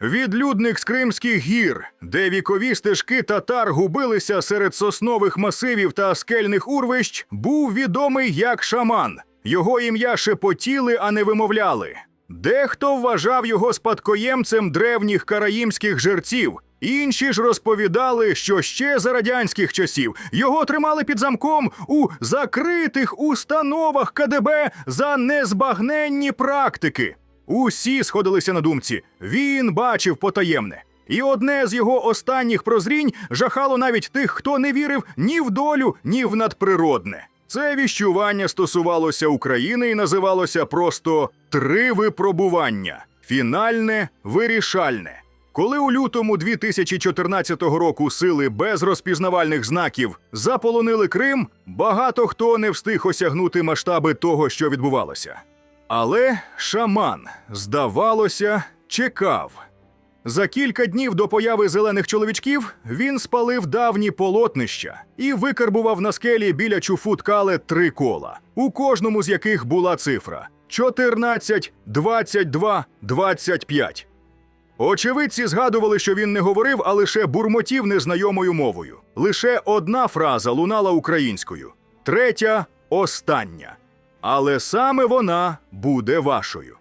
Відлюдник з Кримських гір, де вікові стежки татар губилися серед соснових масивів та скельних урвищ, був відомий як шаман. Його ім'я шепотіли, а не вимовляли. Дехто вважав його спадкоємцем древніх караїмських жерців. Інші ж розповідали, що ще за радянських часів його тримали під замком у закритих установах КДБ за незбагненні практики. Усі сходилися на думці. Він бачив потаємне. І одне з його останніх прозрінь жахало навіть тих, хто не вірив ні в долю, ні в надприродне. Це віщування стосувалося України і називалося просто три випробування: фінальне, вирішальне. Коли у лютому 2014 року сили без розпізнавальних знаків заполонили Крим, багато хто не встиг осягнути масштаби того, що відбувалося. Але шаман, здавалося, чекав. За кілька днів до появи зелених чоловічків він спалив давні полотнища і викарбував на скелі біля Чуфуткале три кола, у кожному з яких була цифра 14, 22, 25. Очевидці згадували, що він не говорив, а лише бурмотів незнайомою мовою. Лише одна фраза лунала українською, третя остання. Але саме вона буде вашою.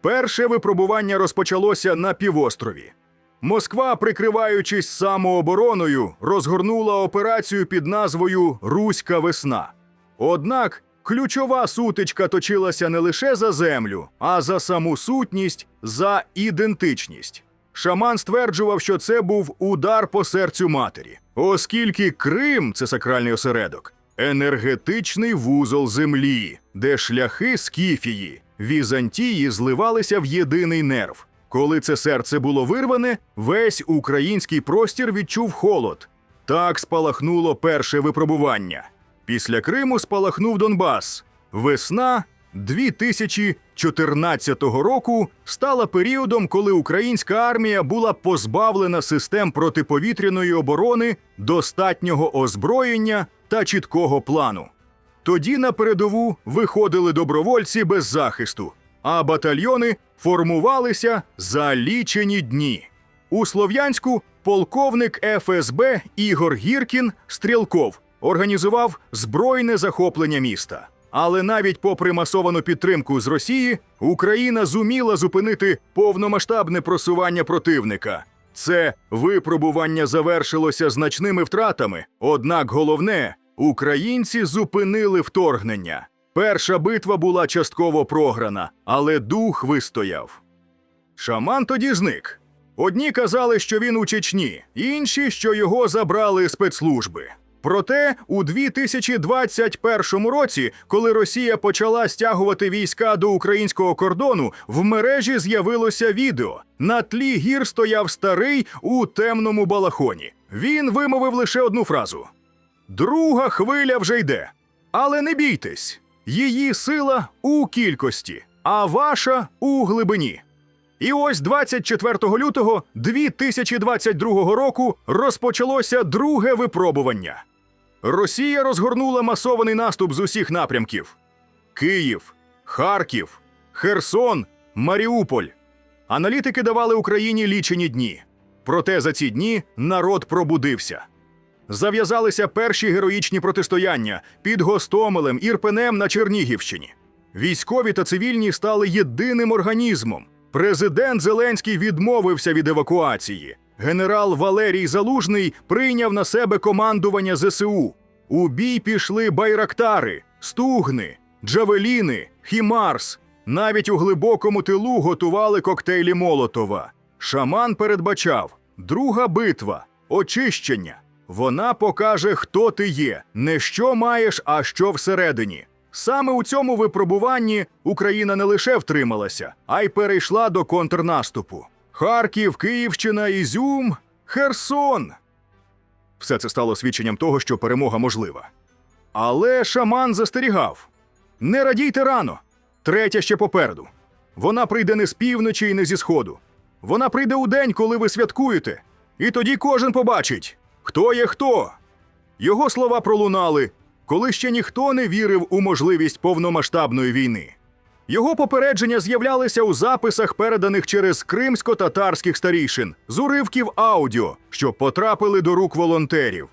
Перше випробування розпочалося на півострові. Москва, прикриваючись самообороною, розгорнула операцію під назвою Руська весна. Однак ключова сутичка точилася не лише за землю, а за саму сутність, за ідентичність. Шаман стверджував, що це був удар по серцю матері, оскільки Крим це сакральний осередок, енергетичний вузол землі, де шляхи Скіфії, Візантії зливалися в єдиний нерв. Коли це серце було вирване, весь український простір відчув холод. Так спалахнуло перше випробування. Після Криму спалахнув Донбас. Весна 2014 року стала періодом, коли українська армія була позбавлена систем протиповітряної оборони, достатнього озброєння та чіткого плану. Тоді на передову виходили добровольці без захисту, а батальйони формувалися за лічені дні. У Слов'янську полковник ФСБ Ігор Гіркін Стрілков організував збройне захоплення міста. Але навіть попри масовану підтримку з Росії, Україна зуміла зупинити повномасштабне просування противника. Це випробування завершилося значними втратами. Однак головне, українці зупинили вторгнення. Перша битва була частково програна, але дух вистояв. Шаман тоді зник. Одні казали, що він у Чечні, інші, що його забрали спецслужби. Проте у 2021 році, коли Росія почала стягувати війська до українського кордону, в мережі з'явилося відео. На тлі гір стояв старий у темному балахоні. Він вимовив лише одну фразу: Друга хвиля вже йде. Але не бійтесь, її сила у кількості, а ваша у глибині. І ось 24 лютого 2022 року розпочалося друге випробування. Росія розгорнула масований наступ з усіх напрямків: Київ, Харків, Херсон, Маріуполь. Аналітики давали Україні лічені дні. Проте за ці дні народ пробудився. Зав'язалися перші героїчні протистояння під Гостомелем, Ірпенем на Чернігівщині. Військові та цивільні стали єдиним організмом. Президент Зеленський відмовився від евакуації. Генерал Валерій Залужний прийняв на себе командування ЗСУ. У бій пішли байрактари, стугни, джавеліни, хімарс. Навіть у глибокому тилу готували коктейлі Молотова. Шаман передбачав друга битва, очищення. Вона покаже, хто ти є, не що маєш, а що всередині. Саме у цьому випробуванні Україна не лише втрималася, а й перейшла до контрнаступу. Харків, Київщина, Ізюм, Херсон. Все це стало свідченням того, що перемога можлива. Але шаман застерігав: не радійте рано, третя ще попереду. Вона прийде не з півночі і не зі сходу. Вона прийде у день, коли ви святкуєте. І тоді кожен побачить, хто є хто. Його слова пролунали, коли ще ніхто не вірив у можливість повномасштабної війни. Його попередження з'являлися у записах, переданих через кримсько-татарських старішин, з уривків аудіо, що потрапили до рук волонтерів.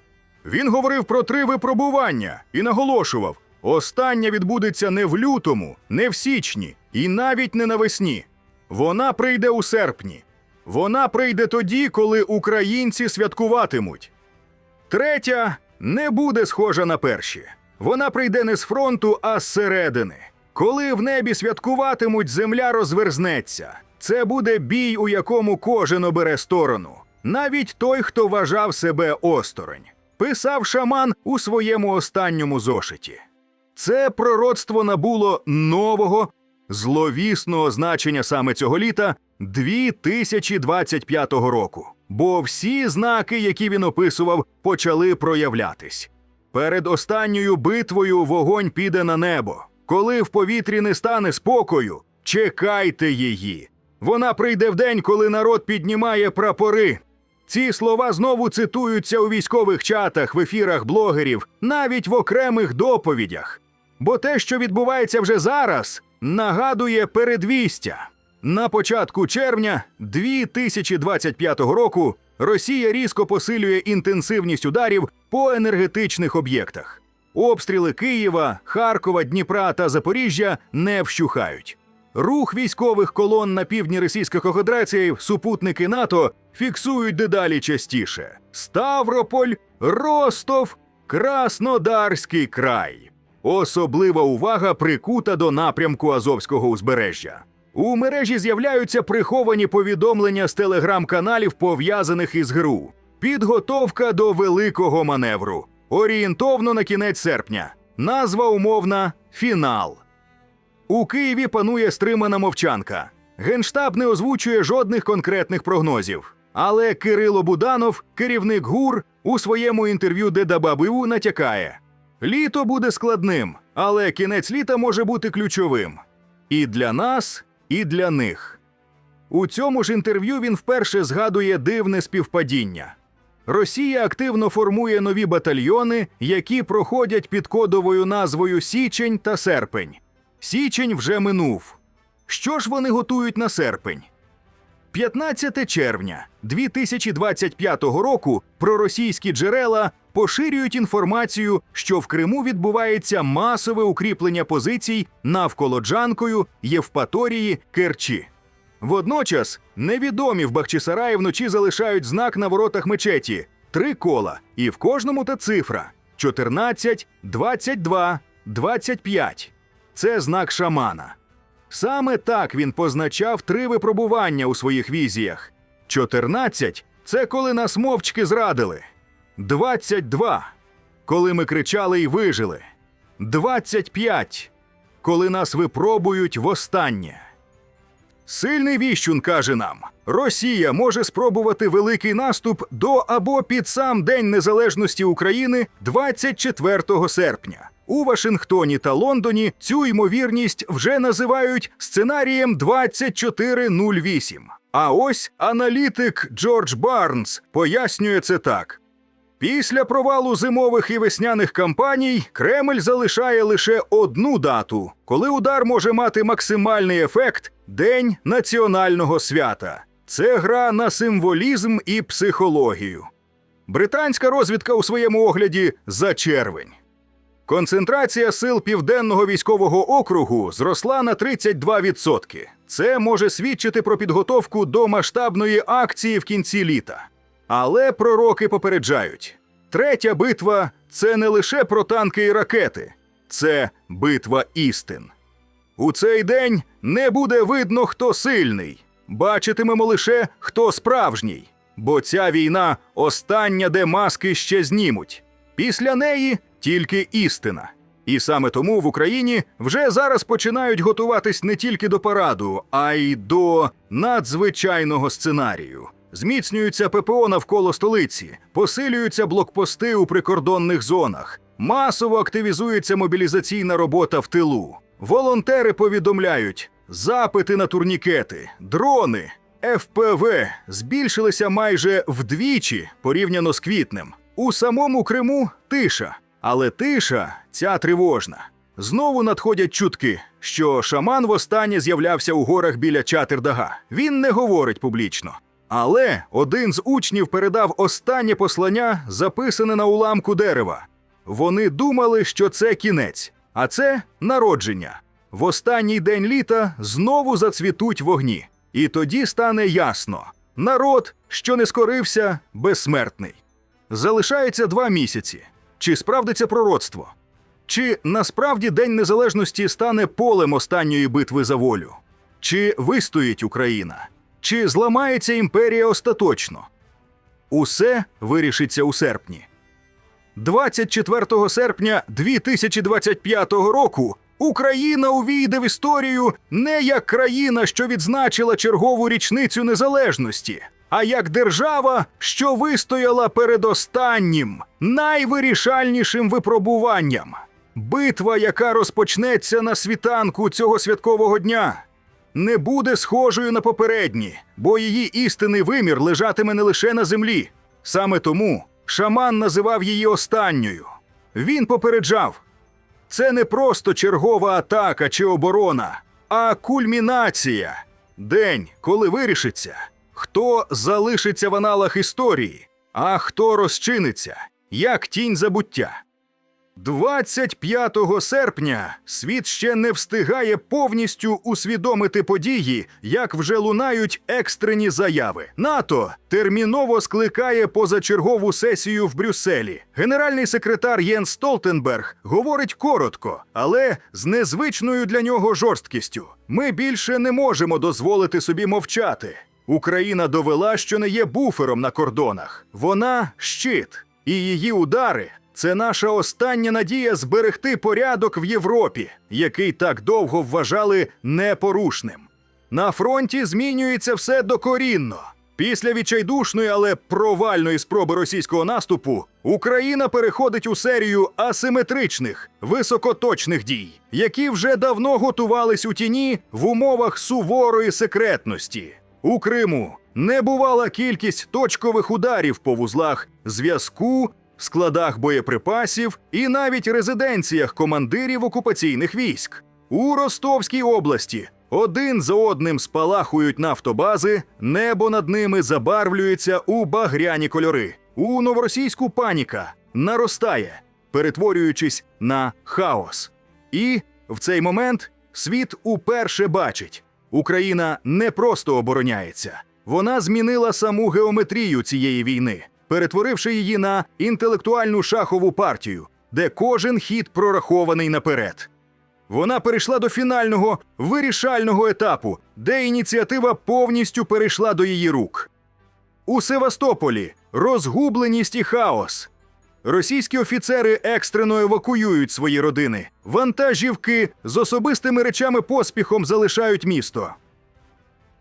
Він говорив про три випробування і наголошував: останнє відбудеться не в лютому, не в січні і навіть не навесні. Вона прийде у серпні. Вона прийде тоді, коли українці святкуватимуть. Третя не буде схожа на перші. Вона прийде не з фронту, а зсередини. Коли в небі святкуватимуть, земля розверзнеться. Це буде бій, у якому кожен обере сторону, навіть той, хто вважав себе осторонь. Писав шаман у своєму останньому зошиті. Це пророцтво набуло нового, зловісного значення саме цього літа 2025 року. Бо всі знаки, які він описував, почали проявлятись. Перед останньою битвою вогонь піде на небо. Коли в повітрі не стане спокою, чекайте її. Вона прийде в день, коли народ піднімає прапори. Ці слова знову цитуються у військових чатах, в ефірах блогерів, навіть в окремих доповідях. Бо те, що відбувається вже зараз, нагадує передвістя. На початку червня 2025 року Росія різко посилює інтенсивність ударів по енергетичних об'єктах. Обстріли Києва, Харкова, Дніпра та Запоріжжя не вщухають. Рух військових колон на півдні Російської Федерації супутники НАТО фіксують дедалі частіше: Ставрополь, Ростов, Краснодарський край. Особлива увага прикута до напрямку Азовського узбережжя. У мережі з'являються приховані повідомлення з телеграм-каналів, пов'язаних із ГРУ. Підготовка до великого маневру. Орієнтовно на кінець серпня. Назва умовна фінал. У Києві панує стримана мовчанка. Генштаб не озвучує жодних конкретних прогнозів. Але Кирило Буданов, керівник ГУР, у своєму інтерв'ю ДДББУ натякає: літо буде складним, але кінець літа може бути ключовим. І для нас, і для них. У цьому ж інтерв'ю він вперше згадує дивне співпадіння. Росія активно формує нові батальйони, які проходять під кодовою назвою Січень та Серпень. Січень вже минув. Що ж вони готують на серпень? 15 червня 2025 року проросійські джерела поширюють інформацію, що в Криму відбувається масове укріплення позицій навколо Джанкою, Євпаторії, Керчі. Водночас невідомі в Бахчисараї вночі залишають знак на воротах мечеті три кола, і в кожному та цифра 14, 22, 25. Це знак шамана. Саме так він позначав три випробування у своїх візіях. 14 – це коли нас мовчки зрадили. 22 – коли ми кричали і вижили. 25 – коли нас випробують востаннє. Сильний віщун каже нам: Росія може спробувати великий наступ до або під сам День Незалежності України 24 серпня. У Вашингтоні та Лондоні цю ймовірність вже називають сценарієм 2408. А ось аналітик Джордж Барнс пояснює це так. Після провалу зимових і весняних кампаній Кремль залишає лише одну дату, коли удар може мати максимальний ефект День національного свята. Це гра на символізм і психологію. Британська розвідка у своєму огляді за червень. Концентрація сил Південного військового округу зросла на 32%. Це може свідчити про підготовку до масштабної акції в кінці літа. Але пророки попереджають: третя битва це не лише про танки і ракети, це битва істин. У цей день не буде видно, хто сильний. Бачитимемо лише, хто справжній. Бо ця війна остання, де маски ще знімуть. Після неї тільки істина. І саме тому в Україні вже зараз починають готуватись не тільки до параду, а й до надзвичайного сценарію. Зміцнюються ППО навколо столиці, посилюються блокпости у прикордонних зонах, масово активізується мобілізаційна робота в тилу. Волонтери повідомляють, запити на турнікети, дрони, ФПВ збільшилися майже вдвічі порівняно з квітнем. У самому Криму тиша, але тиша ця тривожна. Знову надходять чутки, що шаман востаннє з'являвся у горах біля Чатирдага. Він не говорить публічно. Але один з учнів передав останнє послання, записане на уламку дерева. Вони думали, що це кінець, а це народження. В останній день літа знову зацвітуть вогні. І тоді стане ясно: народ, що не скорився, безсмертний. Залишається два місяці. Чи справдиться пророцтво? Чи насправді День Незалежності стане полем останньої битви за волю? Чи вистоїть Україна? Чи зламається імперія остаточно? Усе вирішиться у серпні. 24 серпня 2025 року Україна увійде в історію не як країна, що відзначила чергову річницю незалежності, а як держава, що вистояла перед останнім, найвирішальнішим випробуванням. Битва, яка розпочнеться на світанку цього святкового дня, не буде схожою на попередні, бо її істинний вимір лежатиме не лише на землі. Саме тому шаман називав її останньою. Він попереджав: це не просто чергова атака чи оборона, а кульмінація. День, коли вирішиться, хто залишиться в аналах історії, а хто розчиниться, як тінь забуття. 25 серпня світ ще не встигає повністю усвідомити події, як вже лунають екстрені заяви. НАТО терміново скликає позачергову сесію в Брюсселі. Генеральний секретар Єн Столтенберг говорить коротко, але з незвичною для нього жорсткістю. Ми більше не можемо дозволити собі мовчати. Україна довела, що не є буфером на кордонах. Вона щит, і її удари це наша остання надія зберегти порядок в Європі, який так довго вважали непорушним. На фронті змінюється все докорінно. Після відчайдушної, але провальної спроби російського наступу Україна переходить у серію асиметричних, високоточних дій, які вже давно готувались у тіні в умовах суворої секретності. У Криму небувала кількість точкових ударів по вузлах зв'язку, складах боєприпасів і навіть резиденціях командирів окупаційних військ. У Ростовській області один за одним спалахують нафтобази, небо над ними забарвлюється у багряні кольори. У новоросійську паніка наростає, перетворюючись на хаос. І в цей момент світ уперше бачить: Україна не просто обороняється, вона змінила саму геометрію цієї війни, перетворивши її на інтелектуальну шахову партію, де кожен хід прорахований наперед. Вона перейшла до фінального вирішального етапу, де ініціатива повністю перейшла до її рук. У Севастополі розгубленість і хаос. Російські офіцери екстрено евакуюють свої родини. Вантажівки з особистими речами поспіхом залишають місто.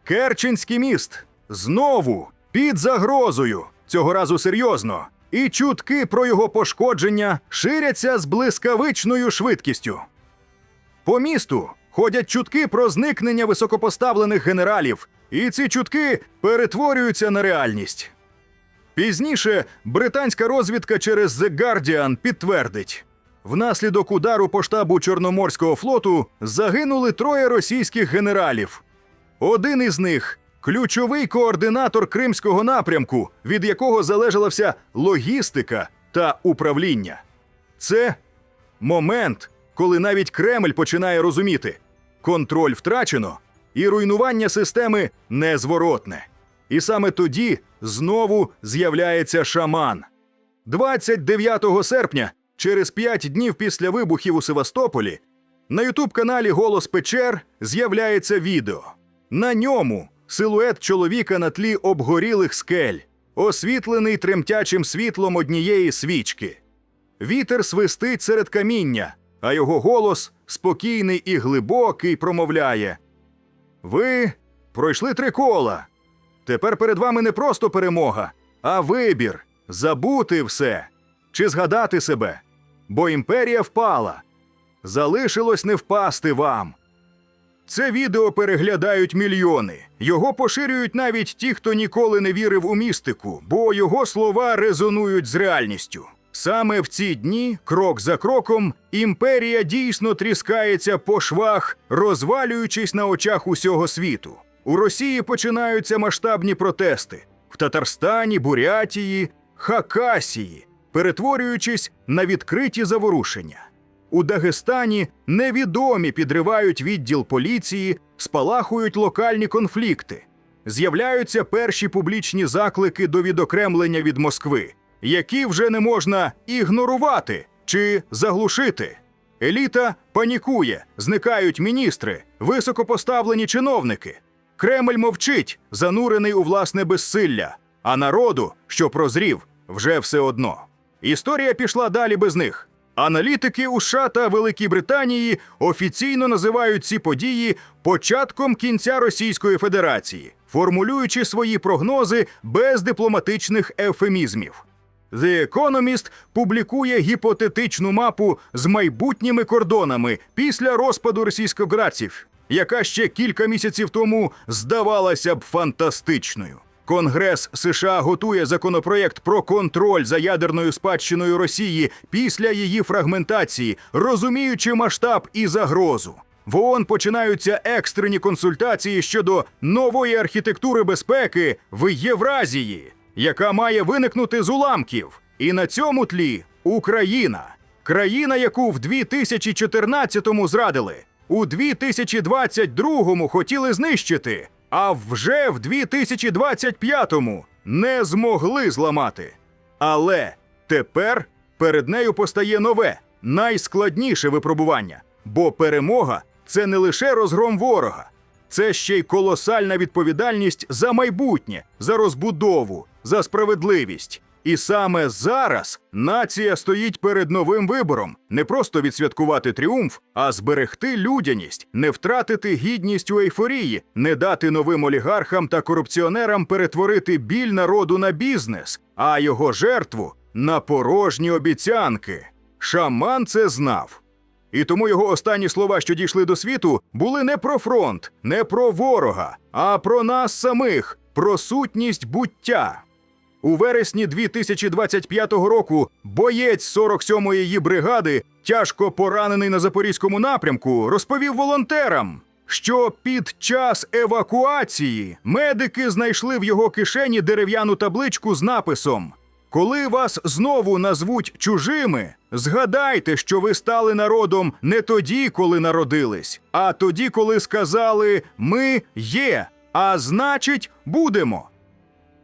Керченський міст знову під загрозою, цього разу серйозно, і чутки про його пошкодження ширяться з блискавичною швидкістю. По місту ходять чутки про зникнення високопоставлених генералів, і ці чутки перетворюються на реальність. Пізніше британська розвідка через The Guardian підтвердить: внаслідок удару по штабу Чорноморського флоту загинули троє російських генералів. Один із них ключовий координатор кримського напрямку, від якого залежала вся логістика та управління. Це момент, коли навіть Кремль починає розуміти, контроль втрачено, і руйнування системи незворотне. І саме тоді знову з'являється шаман. 29 серпня, через 5 днів після вибухів у Севастополі, на ютуб-каналі Голос Печер з'являється відео. На ньому силует чоловіка на тлі обгорілих скель, освітлений тремтячим світлом однієї свічки. Вітер свистить серед каміння, а його голос, спокійний і глибокий, промовляє: Ви пройшли три кола. Тепер перед вами не просто перемога, а вибір забути все чи згадати себе. Бо імперія впала. Залишилось не впасти вам. Це відео переглядають мільйони. Його поширюють навіть ті, хто ніколи не вірив у містику, бо його слова резонують з реальністю. Саме в ці дні, крок за кроком, імперія дійсно тріскається по швах, розвалюючись на очах усього світу. У Росії починаються масштабні протести в Татарстані, Бурятії, Хакасії, перетворюючись на відкриті заворушення. У Дагестані невідомі підривають відділ поліції, спалахують локальні конфлікти. З'являються перші публічні заклики до відокремлення від Москви, які вже не можна ігнорувати чи заглушити. Еліта панікує, зникають міністри, високопоставлені чиновники. Кремль мовчить, занурений у власне безсилля, а народу, що прозрів, вже все одно. Історія пішла далі без них. Аналітики США та Великій Британії офіційно називають ці події початком кінця Російської Федерації, формулюючи свої прогнози без дипломатичних ефемізмів. The Economist публікує гіпотетичну мапу з майбутніми кордонами після розпаду російськоградців, яка ще кілька місяців тому здавалася б фантастичною. Конгрес США готує законопроєкт про контроль за ядерною спадщиною Росії після її фрагментації, розуміючи масштаб і загрозу. В ООН починаються екстрені консультації щодо нової архітектури безпеки в Євразії, яка має виникнути з уламків. І на цьому тлі Україна, країна, яку в 2014-му зрадили, у 2022-му хотіли знищити, а вже в 2025-му не змогли зламати. Але тепер перед нею постає нове, найскладніше випробування, бо перемога це не лише розгром ворога, це ще й колосальна відповідальність за майбутнє, за розбудову, за справедливість. І саме зараз нація стоїть перед новим вибором не просто відсвяткувати тріумф, а зберегти людяність, не втратити гідність у ейфорії, не дати новим олігархам та корупціонерам перетворити біль народу на бізнес, а його жертву на порожні обіцянки. Шаман це знав. І тому його останні слова, що дійшли до світу, були не про фронт, не про ворога, а про нас самих, про сутність буття. У вересні 2025 року боєць 47-ї її бригади, тяжко поранений на запорізькому напрямку, розповів волонтерам, що під час евакуації медики знайшли в його кишені дерев'яну табличку з написом: Коли вас знову назвуть чужими, згадайте, що ви стали народом не тоді, коли народились, а тоді, коли сказали Ми є, а значить, будемо.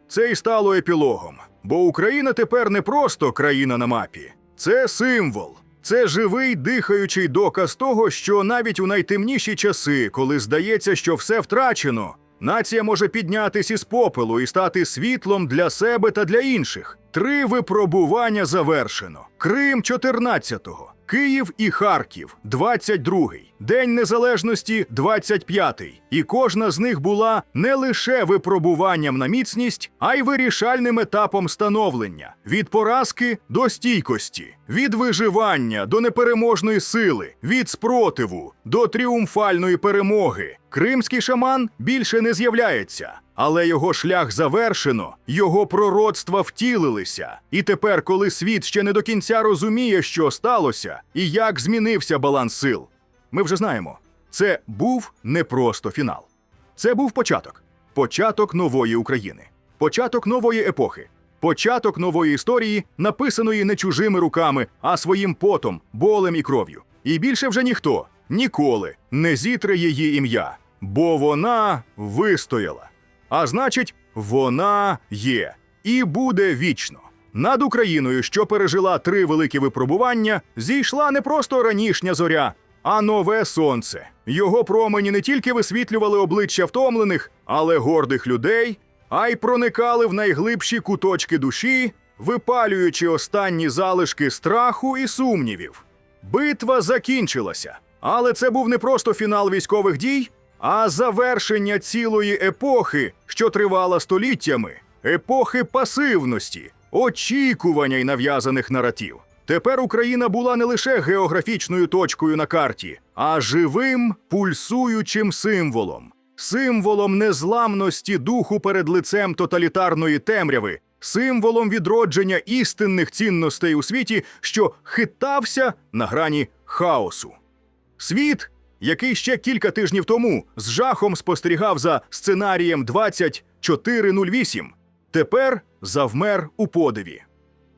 Це й стало епілогом. Бо Україна тепер не просто країна на мапі, це символ. Це живий дихаючий доказ того, що навіть у найтемніші часи, коли здається, що все втрачено, нація може піднятись із попелу і стати світлом для себе та для інших. Три випробування завершено: Крим 14-го, Київ і Харків 22-й, День Незалежності 25-й. І кожна з них була не лише випробуванням на міцність, а й вирішальним етапом становлення від поразки до стійкості, від виживання до непереможної сили, від спротиву до тріумфальної перемоги. Кримський шаман більше не з'являється. Але його шлях завершено, його пророцтва втілилися. І тепер, коли світ ще не до кінця розуміє, що сталося, і як змінився баланс сил, ми вже знаємо, це був не просто фінал. Це був початок, початок нової України, початок нової епохи, початок нової історії, написаної не чужими руками, а своїм потом, болем і кров'ю. І більше вже ніхто ніколи не зітре її ім'я, бо вона вистояла. А значить, вона є і буде вічно. Над Україною, що пережила три великі випробування, зійшла не просто ранішня зоря, а нове сонце. Його промені не тільки висвітлювали обличчя втомлених, але гордих людей, а й проникали в найглибші куточки душі, випалюючи останні залишки страху і сумнівів. Битва закінчилася, але це був не просто фінал військових дій, а завершення цілої епохи, що тривала століттями, епохи пасивності, очікування й нав'язаних наратів. Тепер Україна була не лише географічною точкою на карті, а живим пульсуючим символом, символом незламності духу перед лицем тоталітарної темряви, символом відродження істинних цінностей у світі, що хитався на грані хаосу. Світ, який ще кілька тижнів тому з жахом спостерігав за сценарієм 2408, тепер завмер у подиві.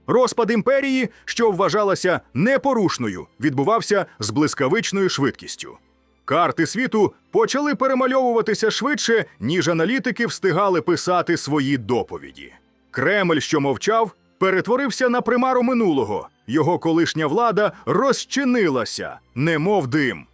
Розпад імперії, що вважалася непорушною, відбувався з блискавичною швидкістю. Карти світу почали перемальовуватися швидше, ніж аналітики встигали писати свої доповіді. Кремль, що мовчав, перетворився на примару минулого. Його колишня влада розчинилася, немов дим.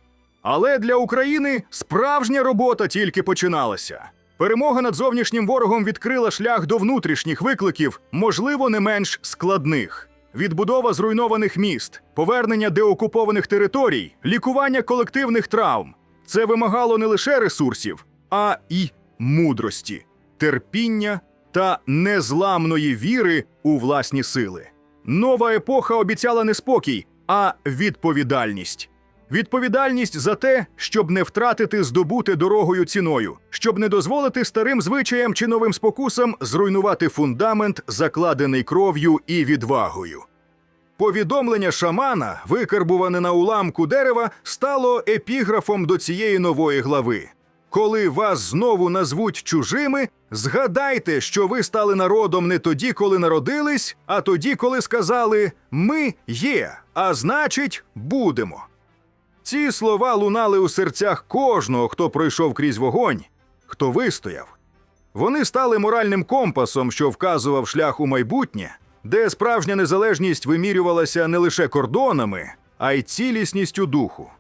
Але для України справжня робота тільки починалася. Перемога над зовнішнім ворогом відкрила шлях до внутрішніх викликів, можливо, не менш складних. Відбудова зруйнованих міст, повернення деокупованих територій, лікування колективних травм. Це вимагало не лише ресурсів, а й мудрості, терпіння та незламної віри у власні сили. Нова епоха обіцяла не спокій, а відповідальність. Відповідальність за те, щоб не втратити здобуте дорогою ціною, щоб не дозволити старим звичаям чи новим спокусам зруйнувати фундамент, закладений кров'ю і відвагою. Повідомлення шамана, викарбуване на уламку дерева, стало епіграфом до цієї нової глави. Коли вас знову назвуть чужими, згадайте, що ви стали народом не тоді, коли народились, а тоді, коли сказали Ми є, а значить, будемо. Ці слова лунали у серцях кожного, хто пройшов крізь вогонь, хто вистояв. Вони стали моральним компасом, що вказував шлях у майбутнє, де справжня незалежність вимірювалася не лише кордонами, а й цілісністю духу.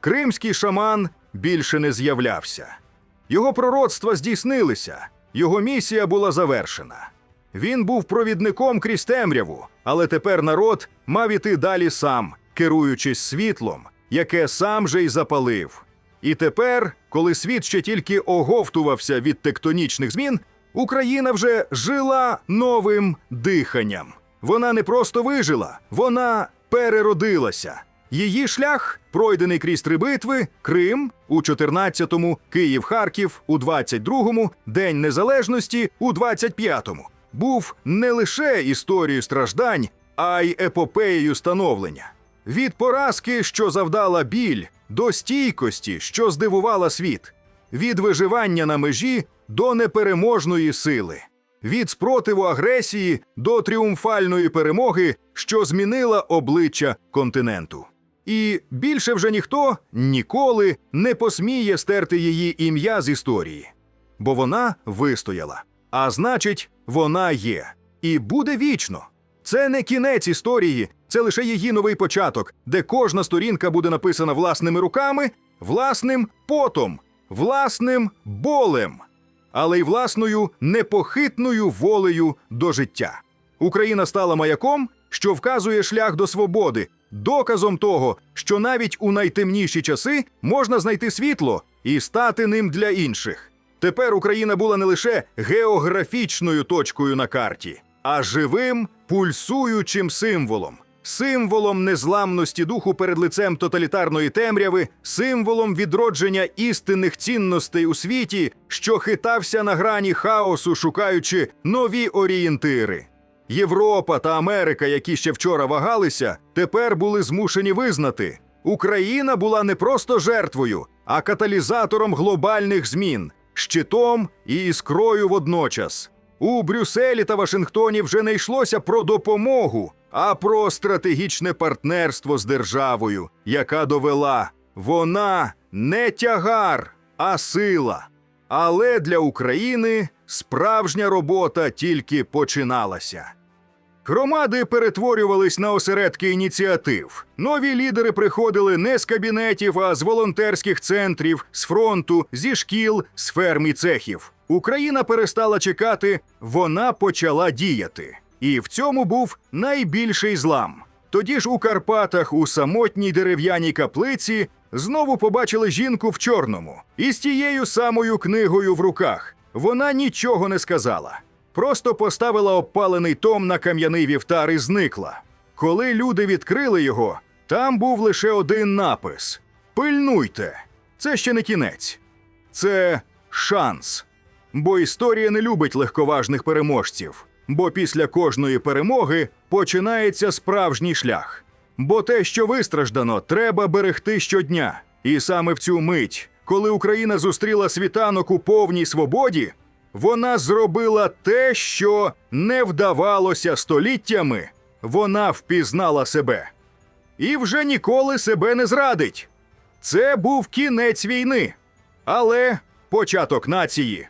Кримський шаман більше не з'являвся. Його пророцтва здійснилися, його місія була завершена. Він був провідником крізь темряву, але тепер народ мав іти далі сам, керуючись світлом, яке сам же й запалив. І тепер, коли світ ще тільки оговтувався від тектонічних змін, Україна вже жила новим диханням. Вона не просто вижила, вона переродилася. Її шлях, пройдений крізь три битви, Крим у 14-му, Київ-Харків у 22-му, День Незалежності у 25-му, був не лише історією страждань, а й епопеєю становлення. Від поразки, що завдала біль, до стійкості, що здивувала світ, від виживання на межі до непереможної сили, від спротиву агресії до тріумфальної перемоги, що змінила обличчя континенту. І більше вже ніхто ніколи не посміє стерти її ім'я з історії, бо вона вистояла. А значить, вона є і буде вічно. Це не кінець історії, це лише її новий початок, де кожна сторінка буде написана власними руками, власним потом, власним болем, але й власною непохитною волею до життя. Україна стала маяком, що вказує шлях до свободи, доказом того, що навіть у найтемніші часи можна знайти світло і стати ним для інших. Тепер Україна була не лише географічною точкою на карті, а живим пульсуючим символом, символом незламності духу перед лицем тоталітарної темряви, символом відродження істинних цінностей у світі, що хитався на грані хаосу, шукаючи нові орієнтири. Європа та Америка, які ще вчора вагалися, тепер були змушені визнати, Україна була не просто жертвою, а каталізатором глобальних змін, щитом і іскрою водночас. У Брюсселі та Вашингтоні вже не йшлося про допомогу, а про стратегічне партнерство з державою, яка довела вона не тягар, а сила. Але для України справжня робота тільки починалася. Громади перетворювались на осередки ініціатив. Нові лідери приходили не з кабінетів, а з волонтерських центрів, з фронту, зі шкіл, з ферм і цехів. Україна перестала чекати, вона почала діяти. І в цьому був найбільший злам. Тоді ж у Карпатах, у самотній дерев'яній каплиці, знову побачили жінку в чорному із тією самою книгою в руках. Вона нічого не сказала. Просто поставила обпалений том на кам'яний вівтар і зникла. Коли люди відкрили його, там був лише один напис: Пильнуйте! Це ще не кінець, це шанс. Бо історія не любить легковажних переможців. Бо після кожної перемоги починається справжній шлях. Бо те, що вистраждано, треба берегти щодня. І саме в цю мить, коли Україна зустріла світанок у повній свободі, вона зробила те, що не вдавалося століттями. Вона впізнала себе. І вже ніколи себе не зрадить. Це був кінець війни, але початок нації.